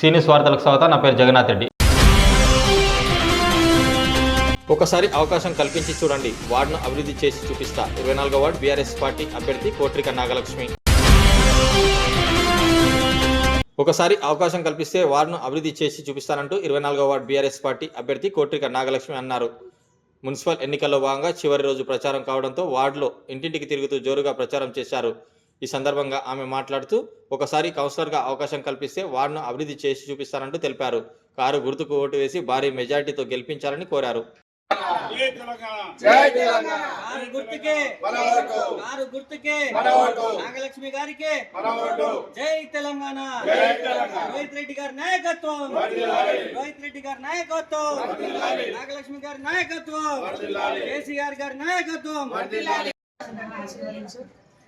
సీనియస్ వార్తలకు స్వాగతం. నా పేరు జగన్నాథ్ రెడ్డి. ఒకసారి అవకాశం కల్పించి చూడండి. వార్డును అభివృద్ధి చేసి చూపిస్తా. ఇరవై నాలుగో వార్డు బీఆర్ఎస్ పార్టీ అభ్యర్థి కోట్రిక నాగలక్ష్మి. ఒకసారి అవకాశం కల్పిస్తే వార్డును అభివృద్ధి చేసి చూపిస్తానంటూ ఇరవై నాలుగో వార్డు బీఆర్ఎస్ పార్టీ అభ్యర్థి కోట్రిక నాగలక్ష్మి అన్నారు. మున్సిపల్ ఎన్నికల్లో భాగంగా చివరి రోజు ప్రచారం కావడంతో వార్డులో ఇంటింటికి తిరుగుతూ జోరుగా ప్రచారం చేశారు. ఈ సందర్భంగా ఆమె మాట్లాడుతూ ఒకసారి కౌన్సిలర్గా అవకాశం కల్పిస్తే వార్డును అభివృద్ధి చేసి చూపిస్తారంటూ తెలిపారు. కారు గుర్తుకు ఓటు వేసి భారీ మెజార్టీతో గెలిపించాలని కోరారు. జై తెలంగాణ. జై తెలంగాణ. కారు గుర్తుకే. మన ఓటు కారు గుర్తుకే. మన ఓటు నాగలక్ష్మి గారికి. జై తెలంగాణ. జై తెలంగాణ. రోహిత్ రెడ్డి గారి నాయకత్వం. వర్ధిల్లాలి. రోహిత్ రెడ్డి గారి నాయకత్వం. వర్ధిల్లాలి. నాగలక్ష్మి గారి నాయకత్వం. వర్ధిల్లాలి. కేసీఆర్ గారి నాయకత్వం.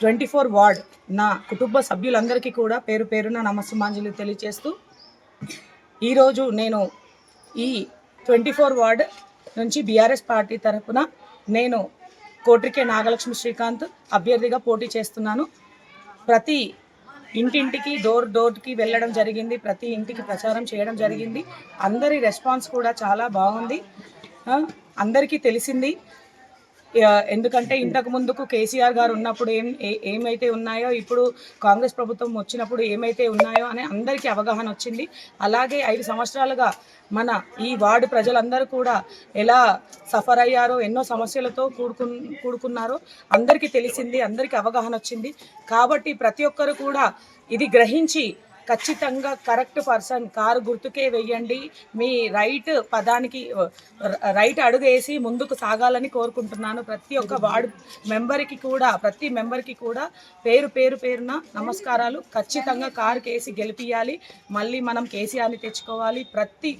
ట్వంటీ ఫోర్ వార్డ్ నా కుటుంబ సభ్యులందరికీ కూడా పేరు పేరున నమస్సుమాంజలి తెలియజేస్తూ ఈరోజు నేను ఈ ట్వంటీ ఫోర్ వార్డ్ నుంచి బీఆర్ఎస్ పార్టీ తరఫున నేను కోట్రికే నాగలక్ష్మి శ్రీకాంత్ అభ్యర్థిగా పోటీ చేస్తున్నాను. ప్రతి ఇంటింటికి డోర్ డోర్కి వెళ్ళడం జరిగింది ప్రతి ఇంటికి ప్రచారం చేయడం జరిగింది. అందరి రెస్పాన్స్ కూడా చాలా బాగుంది. అందరికీ తెలిసింది. ఎందుకంటే ఇంతకు ముందుకు కేసీఆర్ గారు ఉన్నప్పుడు ఏం ఏ- ఏమైతే ఉన్నాయో ఇప్పుడు కాంగ్రెస్ ప్రభుత్వం వచ్చినప్పుడు ఏమైతే ఉన్నాయో అని అందరికీ అవగాహన వచ్చింది. అలాగే ఐదు సంవత్సరాలుగా మన ఈ వార్డు ప్రజలందరూ కూడా ఎలా సఫర్ అయ్యారో ఎన్నో సమస్యలతో కూడుకు కూడుకున్నారో అందరికీ తెలిసింది అందరికీ అవగాహన వచ్చింది. కాబట్టి ప్రతి ఒక్కరు కూడా ఇది గ్రహించి ఖచ్చితంగా కరెక్ట్ పర్సన్ కారు గుర్తుకే వెయ్యండి. మీ రైట్ పదానికి రైట్ అడుగు వేసి ముందుకు సాగాలని కోరుకుంటున్నాను. ప్రతి ఒక్క వార్డు మెంబర్కి కూడా ప్రతి మెంబర్కి కూడా పేరు పేరు పేరున నమస్కారాలు. ఖచ్చితంగా కారు కేసి గెలిపియాలి. మళ్ళీ మనం కేసీఆర్ని తెచ్చుకోవాలి. ప్రతి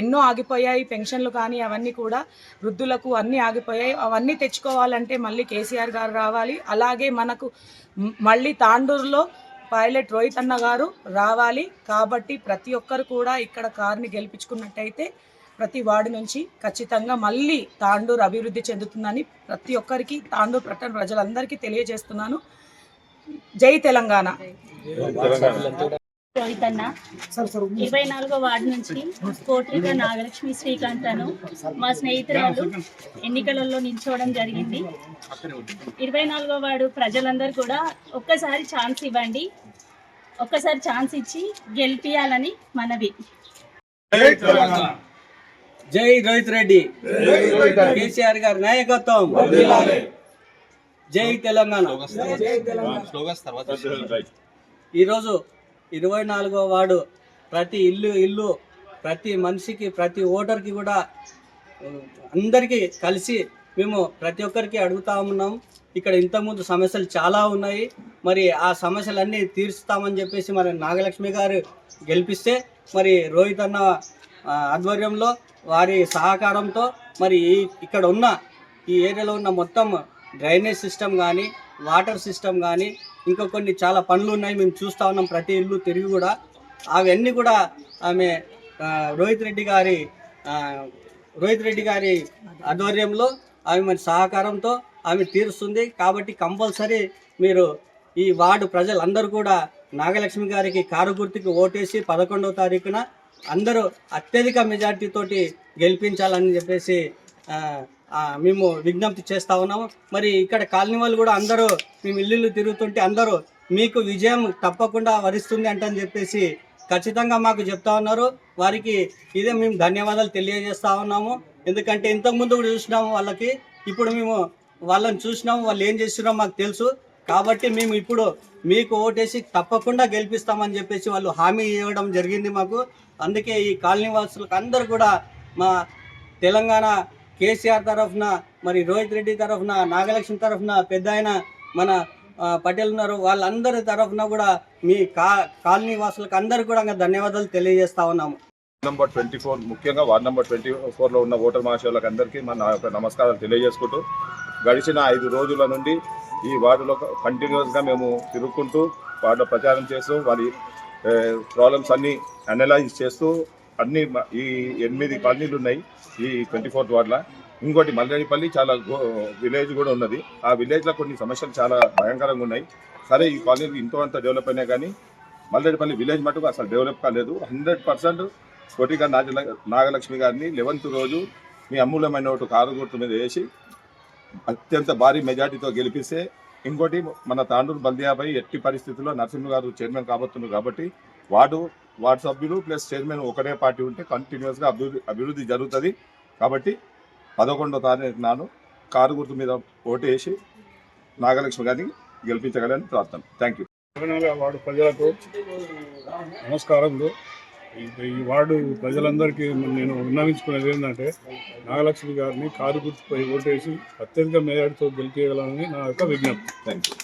ఎన్నో ఆగిపోయాయి. పెన్షన్లు కానీ అవన్నీ కూడా వృద్ధులకు అన్నీ ఆగిపోయాయి. అవన్నీ తెచ్చుకోవాలంటే మళ్ళీ కేసీఆర్ గారు రావాలి. అలాగే మనకు మళ్ళీ తాండూరులో పైలట్ రోహిత్ అన్న గారు రావాలి. కాబట్టి ప్రతి ఒక్కరు కూడా ఇక్కడ కారుని గెలిపించుకున్నట్టయితే ప్రతి వార్డు నుంచి ఖచ్చితంగా మళ్ళీ తాండూరు అభివృద్ధి చెందుతుందని ప్రతి ఒక్కరికి తాండూరు పట్టణ ప్రజలందరికీ తెలియజేస్తున్నాను. జై తెలంగాణ. రోహిత్ ఇరవై నాలుగో వార్డు నుంచి కోట్రిక నాగలక్ష్మి శ్రీకాంత్ అను మా స్నేహితురాలు ఎన్నికలలో నిల్చోవడం జరిగింది. ఇరవై నాలుగో వార్డు ప్రజలందరూ కూడా ఒక్కసారి ఛాన్స్ ఇవ్వండి. ఒక్కసారి ఛాన్స్ ఇచ్చి గెలిపియాలని మనవి. జై రోహిత్ రెడ్డి. కేసీఆర్ గారి నాయకత్వం. జై తెలంగాణ. ఈరోజు ఇరవై నాలుగో వార్డు ప్రతి ఇల్లు ఇల్లు ప్రతి మనిషికి ప్రతి ఓటర్కి కూడా అందరికీ కలిసి మేము ప్రతి ఒక్కరికి అడుగుతా ఉన్నాం. ఇక్కడ ఇంతకుముందు సమస్యలు చాలా ఉన్నాయి. మరి ఆ సమస్యలన్నీ తీర్చుతామని చెప్పేసి మరి నాగలక్ష్మి గారు గెలిపిస్తే మరి రోహిత్ అన్న ఆధ్వర్యంలో వారి సహకారంతో మరి ఈ ఇక్కడ ఉన్న ఈ ఏరియాలో ఉన్న మొత్తం డ్రైనేజ్ సిస్టమ్ కానీ వాటర్ సిస్టమ్ కానీ ఇంకా కొన్ని చాలా పనులు ఉన్నాయి. మేము చూస్తూ ఉన్నాం ప్రతి ఇల్లు తిరిగి కూడా. అవన్నీ కూడా ఆమె రోహిత్ రెడ్డి గారి రోహిత్ రెడ్డి గారి ఆధ్వర్యంలో ఆమె మరి సహకారంతో ఆమె తీరుస్తుంది. కాబట్టి కంపల్సరీ మీరు ఈ వార్డు ప్రజలందరూ కూడా నాగలక్ష్మి గారికి కారు గుర్తుకి ఓటేసి పదకొండవ తారీఖున అందరూ అత్యధిక మెజార్టీతోటి గెలిపించాలని చెప్పేసి మేము విజ్ఞప్తి చేస్తా ఉన్నాము. మరి ఇక్కడ కాలనీ వాళ్ళు కూడా అందరూ మేము ఇల్లు తిరుగుతుంటే అందరూ మీకు విజయం తప్పకుండా వరిస్తుంది అంటని చెప్పేసి ఖచ్చితంగా మాకు చెప్తా ఉన్నారు. వారికి ఇదే మేము ధన్యవాదాలు తెలియజేస్తా ఉన్నాము. ఎందుకంటే ఇంతకుముందు కూడా చూసినాము వాళ్ళకి ఇప్పుడు మేము వాళ్ళని చూసినాము వాళ్ళు ఏం చేస్తున్నారో మాకు తెలుసు. కాబట్టి మేము ఇప్పుడు మీకు ఓటేసి తప్పకుండా గెలిపిస్తామని చెప్పేసి వాళ్ళు హామీ ఇవ్వడం జరిగింది మాకు. అందుకే ఈ కాలనీ వాసులకు అందరూ కూడా మా తెలంగాణ కేసీఆర్ తరఫున మరి రోహిత్ రెడ్డి తరఫున నాగలక్ష్మి తరఫున పెద్ద ఆయన మన పటేల్ ఉన్నారు. వాళ్ళందరి తరఫున కూడా మీ కా కాలనీ వాసులకు అందరు కూడా ధన్యవాదాలు తెలియజేస్తా ఉన్నాము. నంబర్ ట్వంటీ ఫోర్ ముఖ్యంగా వార్డ్ నెంబర్ ట్వంటీ ఫోర్లో ఉన్న ఓటర్ మహాశయులకు అందరికీ మన యొక్క నమస్కారాలు తెలియజేసుకుంటూ గడిచిన ఐదు రోజుల నుండి ఈ వార్డులో కంటిన్యూస్గా మేము తిరుగుకుంటూ వార్డులో ప్రచారం చేస్తూ వారి ప్రాబ్లమ్స్ అన్నీ అనలైజ్ చేస్తూ అన్ని ఈ ఎనిమిది కాలనీలు ఉన్నాయి ఈ ట్వంటీ ఫోర్త్ వార్డులో. ఇంకోటి మల్లెడిపల్లి చాలా విలేజ్ కూడా ఉన్నది. ఆ విలేజ్లో కొన్ని సమస్యలు చాలా భయంకరంగా ఉన్నాయి. సరే ఈ కాలనీలు ఇంతో అంత డెవలప్ అయినా కానీ మల్లెడిపల్లి విలేజ్ మటుకు అసలు డెవలప్ కాలేదు. హండ్రెడ్ పర్సెంట్ కోటిగా నాగల నాగలక్ష్మి గారిని లెవెన్త్ రోజు మీ అమూల్యమైన ఒకటి కారు గుర్తు మీద వేసి అత్యంత భారీ మెజార్టీతో గెలిపిస్తే ఇంకోటి మన తాండూరు బల్దియాపై ఎట్టి పరిస్థితుల్లో నరసింహ గారు చైర్మన్ కాబోతున్నారు కాబట్టి వార్డు వార్డు సభ్యులు ప్లస్ చైర్మన్ ఒకటే పార్టీ ఉంటే కంటిన్యూస్గా అభివృద్ధి అభివృద్ధి జరుగుతుంది. కాబట్టి పదకొండో తారీఖు నాను కారు గుర్తు మీద ఓటు వేసి నాగలక్ష్మి గారిని గెలిపించగలని ప్రార్థన. థ్యాంక్ యూ వార్డు ప్రజలకు నమస్కారములు. ఈ- వార్డు ప్రజలందరికీ నేను విన్నవించుకునేది ఏంటంటే నాగలక్ష్మి గారిని కారు గుర్తుపై ఓటేసి అత్యధిక మేయర్తో గెలిపించాలని నా యొక్క విజ్ఞప్తి. Thank you